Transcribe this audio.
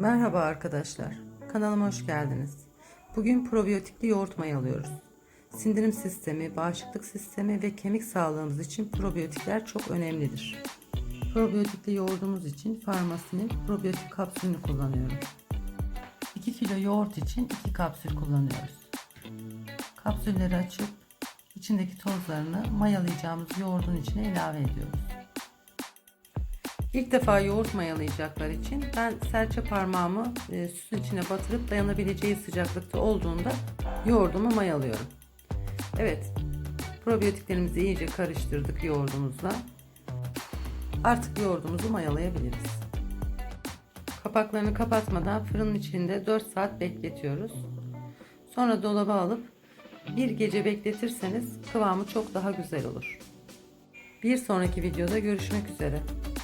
Merhaba arkadaşlar. Kanalıma hoş geldiniz. Bugün probiyotikli yoğurt mayalıyoruz. Sindirim sistemi, bağışıklık sistemi ve kemik sağlığımız için probiyotikler çok önemlidir. Probiyotikli yoğurdumuz için farmasinin probiyotik kapsülünü kullanıyorum. 2 kilo yoğurt için 2 kapsül kullanıyoruz. Kapsülleri açıp içindeki tozlarını mayalayacağımız yoğurdun içine ilave ediyoruz. İlk defa yoğurt mayalayacaklar için ben serçe parmağımı e, sütün içine batırıp dayanabileceği sıcaklıkta olduğunda yoğurdumu mayalıyorum. Evet, probiyotiklerimizi iyice karıştırdık yoğurdumuzla. Artık yoğurdumuzu mayalayabiliriz. Kapaklarını kapatmadan fırının içinde 4 saat bekletiyoruz. Sonra dolaba alıp bir gece bekletirseniz kıvamı çok daha güzel olur. Bir sonraki videoda görüşmek üzere.